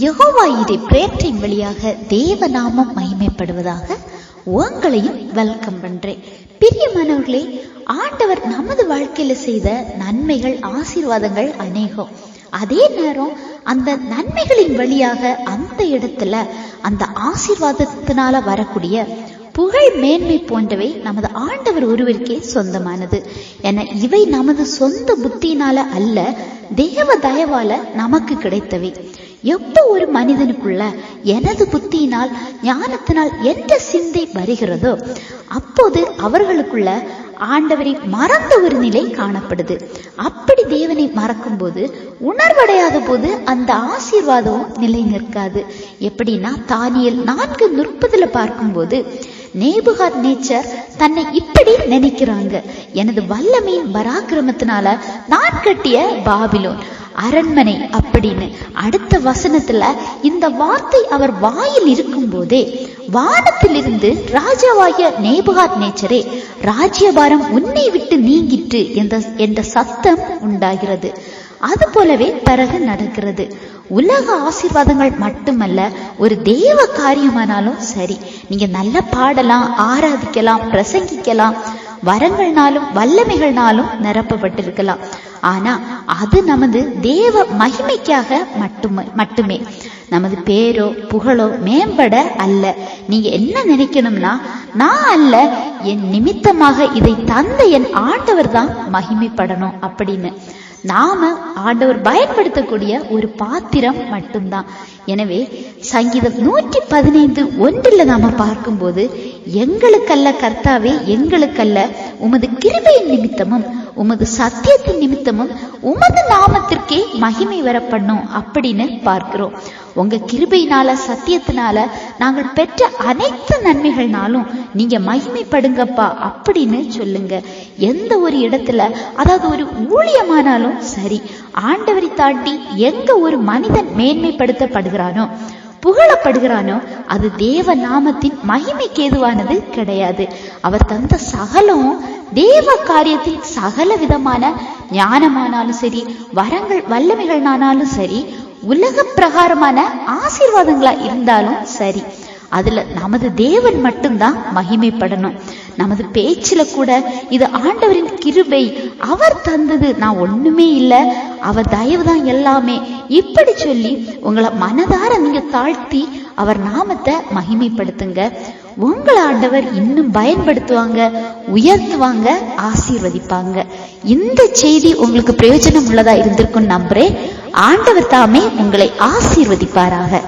யகோவா இதை பிரேற்றின் வழியாக தேவ நாமம் மகிமைப்படுவதாக உங்களையும் வெல்கம் பண்றேன். பிரியமானவர்களே ஆண்டவர் நமது வாழ்க்கையில செய்த நன்மைகள் ஆசீர்வாதங்கள் அநேகம். அதே நேரம் அந்த நன்மைகளின் வழியாக அந்த இடத்துல அந்த ஆசீர்வாதத்தினால வரக்கூடிய புகழ் மேன்மை போன்றவை நமது ஆண்டவர் ஒருவருக்கே சொந்தமானது. என இவை நமது சொந்த புத்தியினால அல்ல தேவ தயவால நமக்கு கிடைத்தவை. எப்போ ஒரு மனிதனுக்குள்ள எனது புத்தியினால் ஞானத்தினால் என்ற சிந்தை வருகிறதோ அப்போது அவர்களுக்குள்ள ஆண்டவரை மறந்த ஒரு நிலை காணப்படுது. அப்படி தேவனை மறக்கும் போது உணர்வடையாத போது அந்த ஆசீர்வாதமும் நிலை நிற்காது. எப்படின்னா தானியல் நான்கு முற்பதுல பார்க்கும்போது நேபுகார் நேச்சர் தன்னை இப்படி நினைக்கிறாங்க. எனது வல்லமையின் பராக்கிரமத்தினால நான் கட்டிய பாபிலோன் அரண்மனை அப்படின்னு அடுத்த வசனத்துல இந்த வார்த்தை அவர் வாயில் இருக்கும் போதே வானத்திலிருந்து ராஜாவாகிய நேபுகாத் நேச்சரே ராஜ்யபாரம் உன்னை விட்டு நீங்கிட்டு என்ற என்ற சத்தம் உண்டாகிறது. அது போலவே பிறகு நடக்கிறது. உலக ஆசீர்வாதங்கள் மட்டுமல்ல ஒரு தேவ காரியமானாலும் சரி நீங்க நல்லா பாடலாம் ஆராதிக்கலாம் பிரசங்கிக்கலாம் வரங்கள்னாலும் வல்லமைகள்னாலும் நிரப்பப்பட்டிருக்கலாம். ஆனா அது நமது தேவ மகிமைக்காக மட்டுமே மட்டுமே. நமது பேரோ புகழோ மேம்பட அல்ல. நீங்க என்ன நினைக்கணும்னா நான் அல்ல என் நிமித்தமாக இதை தந்த என் ஆண்டவர் தான் மகிமைப்படணும் அப்படின்னு. நாம ஆண்டவர் பயன்படுத்தக்கூடிய ஒரு பாத்திரம் மட்டும்தான். எனவே சங்கீதம் நூற்றி பதினைந்து ஒன்றில் நாம பார்க்கும்போது எங்களுக்கல்ல கர்த்தாவே எங்களுக்கல்ல உமது கிருபையின் நிமித்தமும் உமது சத்தியத்தின் நிமித்தமும் உமது நாமத்திற்கே மகிமை வர பண்ணும் அப்படின்னு பார்க்கிறோம். உங்க கிருபையினால சத்தியத்தினால நாங்கள் பெற்ற அனைத்து நன்மைகள்னாலும் நீங்க மகிமைப்படுங்கப்பா அப்படின்னு சொல்லுங்க. எந்த ஒரு இடத்துல அதாவது ஒரு ஊழியமானாலும் சரி ஆண்டவரை தாண்டி எங்க ஒரு மனிதன் மேன்மைப்படுத்தப்படுகிறானோ புகழப்படுகிறானோ அது தேவ நாமத்தின் மகிமைக்கு ஏதுவானது கிடையாது. அவர் தந்த சகலம் தேவ காரியத்தில் சகல விதமான ஞானமானாலும் சரி வரங்கள் வல்லமைகள்னானாலும் சரி உலக பிரகாரமான ஆசீர்வாதங்களா இருந்தாலும் சரி அதுல நமது தேவன் மட்டும்தான் மகிமைப்படணும். நமது பேச்சில் கூட இது ஆண்டவரின் கிருபை அவர் தந்தது. நான் ஒண்ணுமே இல்லை. அவர் தயவு தான் எல்லாமே. இப்படி சொல்லி உங்களை மனதார நீங்க தாழ்த்தி அவர் நாமத்தை மகிமைப்படுத்துங்க. உங்களை ஆண்டவர் இன்னும் பயன்படுத்துவாங்க உயர்த்துவாங்க ஆசீர்வதிப்பாங்க. இந்த செய்தி உங்களுக்கு பிரயோஜனம் உள்ளதா இருந்திருக்கும் நம்புறேன். ஆண்டவர் தாமே உங்களை ஆசீர்வதிப்பாராக.